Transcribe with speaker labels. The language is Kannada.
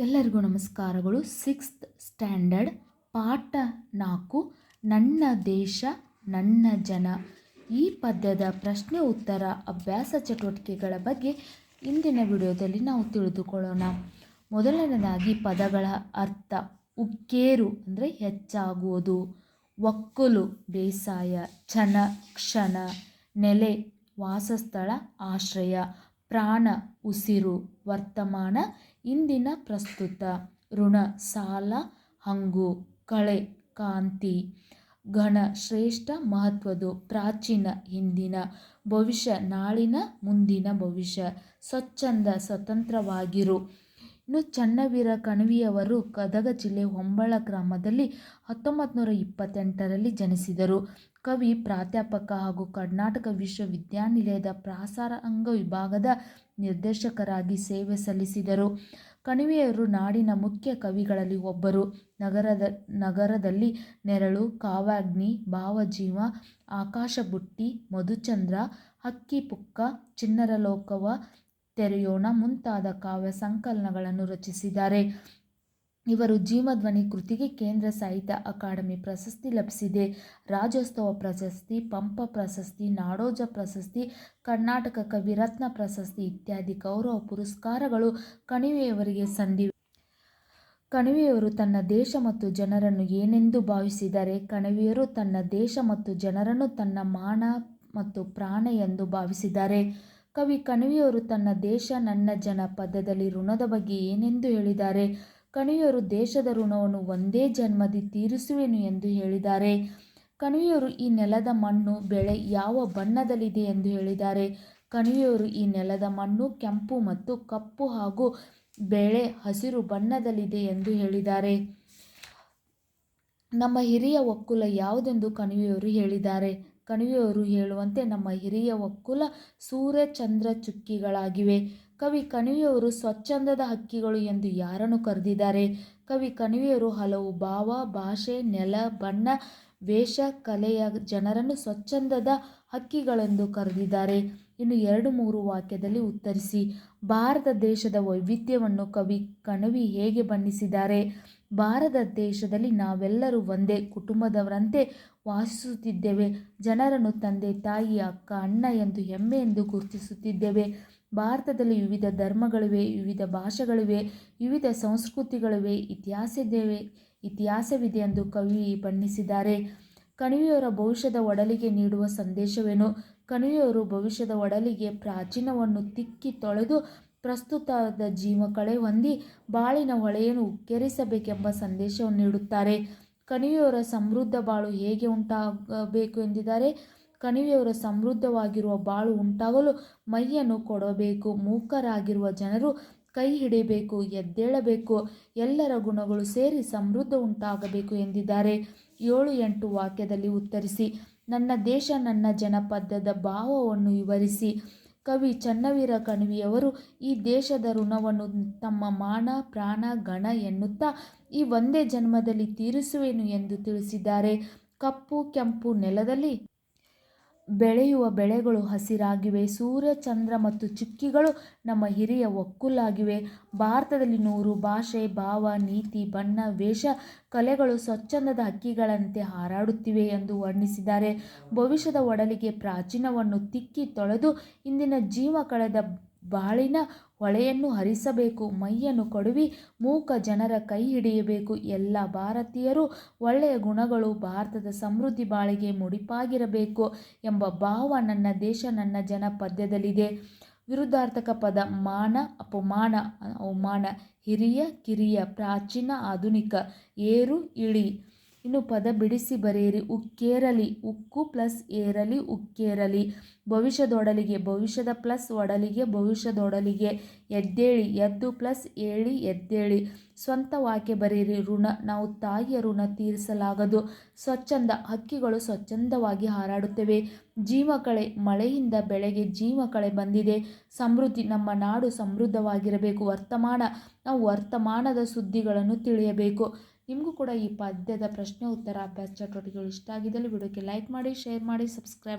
Speaker 1: ಎಲ್ಲರಿಗೂ ನಮಸ್ಕಾರಗಳು. ಸಿಕ್ಸ್ತ್ ಸ್ಟ್ಯಾಂಡರ್ಡ್, ಪಾಠ ನಾಲ್ಕು, ನನ್ನ ದೇಶ, ನನ್ನ ಜನ. ಈ ಪದ್ಯದ ಪ್ರಶ್ನೆ ಉತ್ತರ ಅಭ್ಯಾಸ ಚಟುವಟಿಕೆಗಳ ಬಗ್ಗೆ ಇಂದಿನ ವಿಡಿಯೋದಲ್ಲಿ ನಾವು ತಿಳಿದುಕೊಳ್ಳೋಣ. ಮೊದಲನೇದಾಗಿ ಪದಗಳ ಅರ್ಥ. ಉಕ್ಕೇರು ಅಂದರೆ ಹೆಚ್ಚಾಗುವುದು. ಒಕ್ಕಲು, ಬೇಸಾಯ ಕ್ಷಣ ಕ್ಷಣ. ನೆಲೆ, ವಾಸಸ್ಥಳ, ಆಶ್ರಯ. ಪ್ರಾಣ, ಉಸಿರು, ವರ್ತಮಾನ, ಇಂದಿನ ಪ್ರಸ್ತುತ, ಋಣ, ಸಾಲ, ಹಂಗು, ಕಳೆ, ಕಾಂತಿ, ಘನ ಶ್ರೇಷ್ಠ ಮಹತ್ವದು ಪ್ರಾಚೀನ, ಹಿಂದಿನ, ಭವಿಷ್ಯ, ನಾಳಿನ, ಮುಂದಿನ ಭವಿಷ್ಯ, ಸ್ವಚ್ಛಂದ, ಸ್ವತಂತ್ರವಾಗಿರು. ಇನ್ನು ಚನ್ನವೀರ ಕಣವಿಯವರು ಗದಗ ಜಿಲ್ಲೆ ಹೊಂಬಳ ಗ್ರಾಮದಲ್ಲಿ ಹತ್ತೊಂಬತ್ತು ನೂರ ಇಪ್ಪತ್ತೆಂಟರಲ್ಲಿ ಜನಿಸಿದರು. ಕವಿ, ಪ್ರಾಧ್ಯಾಪಕ ಹಾಗೂ ಕರ್ನಾಟಕ ವಿಶ್ವವಿದ್ಯಾನಿಲಯದ ಪ್ರಾಸಾರಾಂಗ ವಿಭಾಗದ ನಿರ್ದೇಶಕರಾಗಿ ಸೇವೆ ಸಲ್ಲಿಸಿದರು. ಕಣಿವೆಯವರು ನಾಡಿನ ಮುಖ್ಯ ಕವಿಗಳಲ್ಲಿ ಒಬ್ಬರು. ನಗರದ, ನಗರದಲ್ಲಿ ನೆರಳು ಕಾವಾಗ್ನಿ ಭಾವಜೀವ, ಆಕಾಶಬುಟ್ಟಿ, ಮಧುಚಂದ್ರ, ಹಕ್ಕಿಪುಕ್ಕ ಚಿನ್ನರ ಲೋಕವ ತೆರೆಯೋಣ ಮುಂತಾದ ಕಾವ್ಯ ಸಂಕಲನಗಳನ್ನು ರಚಿಸಿದ್ದಾರೆ. ಇವರು ಜೀವಧ್ವನಿ ಕೃತಿಗೆ ಕೇಂದ್ರ ಸಾಹಿತ್ಯ ಅಕಾಡೆಮಿ ಪ್ರಶಸ್ತಿ ಲಭಿಸಿದೆ. ರಾಜ್ಯೋತ್ಸವ ಪ್ರಶಸ್ತಿ, ಪಂಪ ಪ್ರಶಸ್ತಿ, ನಾಡೋಜ ಪ್ರಶಸ್ತಿ, ಕರ್ನಾಟಕ ಕವಿರತ್ನ ಪ್ರಶಸ್ತಿ ಇತ್ಯಾದಿ ಗೌರವ ಪುರಸ್ಕಾರಗಳು ಕಣಿವೆಯವರಿಗೆ ಸಂದಿವೆ. ಕಣಿವೆಯವರು ತನ್ನ ದೇಶ ಮತ್ತು ಜನರನ್ನು ಏನೆಂದು ಭಾವಿಸಿದರೆ ಕಣಿವೆಯರು ತನ್ನ ದೇಶ ಮತ್ತು ಜನರನ್ನು ತನ್ನ ಮಾನ ಮತ್ತು ಪ್ರಾಣ ಎಂದು ಭಾವಿಸಿದ್ದಾರೆ. ಕವಿ ಕಣಿವೆಯವರು ತನ್ನ ದೇಶ ನನ್ನ ಜನ ಪದದಲ್ಲಿ ಋಣದ ಬಗ್ಗೆ ಏನೆಂದು ಹೇಳಿದ್ದಾರೆ? ಕಣಿವೆಯವರು ದೇಶದ ಋಣವನ್ನು ಒಂದೇ ಜನ್ಮದಿ ತೀರಿಸುವೆನು ಎಂದು ಹೇಳಿದ್ದಾರೆ. ಕಣಿವೆಯವರು ಈ ನೆಲದ ಮಣ್ಣು ಬೆಳೆ ಯಾವ ಬಣ್ಣದಲ್ಲಿದೆ ಎಂದು ಹೇಳಿದ್ದಾರೆ. ಕಣಿವೆಯವರು ಈ ನೆಲದ ಮಣ್ಣು ಕೆಂಪು ಮತ್ತು ಕಪ್ಪು ಹಾಗೂ ಬೆಳೆ ಹಸಿರು ಬಣ್ಣದಲ್ಲಿದೆ ಎಂದು ಹೇಳಿದ್ದಾರೆ. ನಮ್ಮ ಹಿರಿಯ ಒಕ್ಕುಲ ಯಾವುದೆಂದು ಕಣಿವೆಯವರು ಹೇಳಿದ್ದಾರೆ? ಕಣಿವೆಯವರು ಹೇಳುವಂತೆ ನಮ್ಮ ಹಿರಿಯ ಒಕ್ಕುಲ ಸೂರ್ಯ ಚಂದ್ರ ಚುಕ್ಕಿಗಳಾಗಿವೆ. ಕವಿ ಕಣಿವೆಯವರು ಸ್ವಚ್ಛಂದದ ಹಕ್ಕಿಗಳು ಎಂದು ಯಾರನ್ನು ಕರೆದಿದ್ದಾರೆ? ಕವಿ ಕಣಿವೆಯವರು ಹಲವು ಭಾವ, ಭಾಷೆ, ನೆಲ, ಬಣ್ಣ, ವೇಷ, ಕಲೆಯ ಜನರನ್ನು ಸ್ವಚ್ಛಂದದ ಹಕ್ಕಿಗಳೆಂದು ಕರೆದಿದ್ದಾರೆ. ಇನ್ನು ಎರಡು ಮೂರು ವಾಕ್ಯದಲ್ಲಿ ಉತ್ತರಿಸಿ. ಭಾರತ ದೇಶದ ವೈವಿಧ್ಯವನ್ನು ಕವಿ ಕಣವಿ ಹೇಗೆ ಬಣ್ಣಿಸಿದ್ದಾರೆ? ಭಾರತ ದೇಶದಲ್ಲಿ ನಾವೆಲ್ಲರೂ ಒಂದೇ ಕುಟುಂಬದವರಂತೆ ವಾಸಿಸುತ್ತಿದ್ದೇವೆ. ಜನರನ್ನು ತಂದೆ, ತಾಯಿ, ಅಕ್ಕ, ಅಣ್ಣ ಎಂದು ಹೆಮ್ಮೆಯೆಂದು ಗುರುತಿಸುತ್ತಿದ್ದೇವೆ. ಭಾರತದಲ್ಲಿ ವಿವಿಧ ಧರ್ಮಗಳಿವೆ, ವಿವಿಧ ಭಾಷೆಗಳಿವೆ, ವಿವಿಧ ಸಂಸ್ಕೃತಿಗಳಿವೆ, ಇತಿಹಾಸದೇವೆ, ಇತಿಹಾಸವಿದೆ ಎಂದು ಕವಿ ಬಣ್ಣಿಸಿದ್ದಾರೆ. ಕಣಿವೆಯವರ ಭವಿಷ್ಯದ ಒಡಲಿಗೆ ನೀಡುವ ಸಂದೇಶವೇನು? ಕಣಿವೆಯವರು ಭವಿಷ್ಯದ ಒಡಲಿಗೆ ಪ್ರಾಚೀನವನ್ನು ತಿಕ್ಕಿ ತೊಳೆದು ಪ್ರಸ್ತುತದ ಜೀವಕಳೆ ಹೊಂದಿ ಬಾಳಿನ ಹೊಳೆಯನ್ನು ಉಕ್ಕೇರಿಸಬೇಕೆಂಬ ಸಂದೇಶವನ್ನು ನೀಡುತ್ತಾರೆ. ಕಣಿವೆಯವರ ಸಮೃದ್ಧ ಬಾಳು ಹೇಗೆ ಉಂಟಾಗಬೇಕು ಎಂದಿದ್ದಾರೆ? ಕಣಿವೆಯವರ ಸಮೃದ್ಧವಾಗಿರುವ ಬಾಳು ಉಂಟಾಗಲು ಮೈಯನ್ನು ಕೊಡಬೇಕು, ಮೂಕರಾಗಿರುವ ಜನರು ಕೈ ಹಿಡಿಯಬೇಕು, ಎದ್ದೇಳಬೇಕು, ಎಲ್ಲರ ಗುಣಗಳು ಸೇರಿ ಸಮೃದ್ಧ ಉಂಟಾಗಬೇಕು ಎಂದಿದ್ದಾರೆ. ಏಳು ಎಂಟು ವಾಕ್ಯದಲ್ಲಿ ಉತ್ತರಿಸಿ, ನನ್ನ ದೇಶ ನನ್ನ ಜನಪದದ ಭಾವವನ್ನು ವಿವರಿಸಿ. ಕವಿ ಚನ್ನವೀರ ಕಣ್ವಿಯವರು ಈ ದೇಶದ ಋಣವನ್ನು ತಮ್ಮ ಮಾನ, ಪ್ರಾಣ, ಗಣ ಎನ್ನುತ್ತಾ ಈ ಒಂದೇ ಜನ್ಮದಲ್ಲಿ ತೀರಿಸುವೆನು ಎಂದು ತಿಳಿಸಿದ್ದಾರೆ. ಕಪ್ಪು, ಕೆಂಪು ನೆಲದಲ್ಲಿ ಬೆಳೆಯುವ ಬೆಳೆಗಳು ಹಸಿರಾಗಿವೆ, ಸೂರ್ಯ, ಚಂದ್ರ ಮತ್ತು ಚುಕ್ಕಿಗಳು ನಮ್ಮ ಹಿರಿಯ ಒಕ್ಕುಲಾಗಿವೆ. ಭಾರತದಲ್ಲಿ ನೂರು ಭಾಷೆ, ಭಾವ, ನೀತಿ, ಬಣ್ಣ, ವೇಷ, ಕಲೆಗಳು ಸ್ವಚ್ಛಂದದ ಹಕ್ಕಿಗಳಂತೆ ಹಾರಾಡುತ್ತಿವೆ ಎಂದು ವರ್ಣಿಸಿದ್ದಾರೆ. ಭವಿಷ್ಯದ ಒಡಲಿಗೆ ಪ್ರಾಚೀನವನ್ನು ತಿಕ್ಕಿ ತೊಳೆದು ಇಂದಿನ ಜೀವ ಕಳೆದ ಬಾಳಿನ ಹೊಳೆಯನ್ನು ಹರಿಸಬೇಕು, ಮೈಯನ್ನು ಕೊಡುವಿ, ಮೂಕ ಜನರ ಕೈ ಹಿಡಿಯಬೇಕು. ಎಲ್ಲ ಭಾರತೀಯರು ಒಳ್ಳೆಯ ಗುಣಗಳು ಭಾರತದ ಸಮೃದ್ಧಿ ಬಾಳಿಗೆ ಮುಡಿಪಾಗಿರಬೇಕು ಎಂಬ ಭಾವ ನನ್ನ ದೇಶ, ನನ್ನ ಜನ ಪದ್ಯದಲ್ಲಿದೆ ವಿರುದ್ಧಾರ್ಥಕ ಪದ ಮಾನ, ಅಪಮಾನ, ಅವಮಾನ, ಹಿರಿಯ, ಕಿರಿಯ, ಪ್ರಾಚೀನ, ಆಧುನಿಕ, ಏರು, ಇಳಿ. ಇನ್ನು ಪದ ಬಿಡಿಸಿ ಬರೆಯಿರಿ. ಉಕ್ಕೇರಲಿ. ಉಕ್ಕು ಪ್ಲಸ್ ಏರಲಿ, ಉಕ್ಕೇರಲಿ. ಭವಿಷ್ಯದೊಡಲಿಗೆ, ಭವಿಷ್ಯದ ಪ್ಲಸ್ ಒಡಲಿಗೆ, ಭವಿಷ್ಯದೊಡಲಿಗೆ. ಎದ್ದೇಳಿ. ಎದ್ದು ಪ್ಲಸ್ ಏಳಿ, ಎದ್ದೇಳಿ. ಸ್ವಂತ ವಾಕ್ಯ ಬರೆಯಿರಿ. ಋಣ. ನಾವು ತಾಯಿಯ ಋಣ ತೀರಿಸಲಾಗದು. ಸ್ವಚ್ಛಂದ. ಹಕ್ಕಿಗಳು ಸ್ವಚ್ಛಂದವಾಗಿ ಹಾರಾಡುತ್ತವೆ. ಜೀವಕಳೆ ಮಳೆಯಿಂದ ಬೆಳೆಗೆ ಜೀವಕಳೆ ಬಂದಿದೆ. ಸಮೃದ್ಧಿ. ನಮ್ಮ ನಾಡು ಸಮೃದ್ಧವಾಗಿರಬೇಕು. ವರ್ತಮಾನ. ನಾವು ವರ್ತಮಾನದ ಸುದ್ದಿಗಳನ್ನು ತಿಳಿಯಬೇಕು. ನಿಮಗೂ ಕೂಡ ಈ ಪದ್ಯದ ಪ್ರಶ್ನೆ ಉತ್ತರ ಅಭ್ಯಾಸ ಚಟುವಟಿಕೆಗಳು ಇಷ್ಟ ಆಗಿದ್ದಲ್ಲಿ ವಿಡಿಯೋಕ್ಕೆ ಲೈಕ್ ಮಾಡಿ ಶೇರ್ ಮಾಡಿ ಸಬ್ಸ್ಕ್ರೈಬ್ ಮಾಡಿ.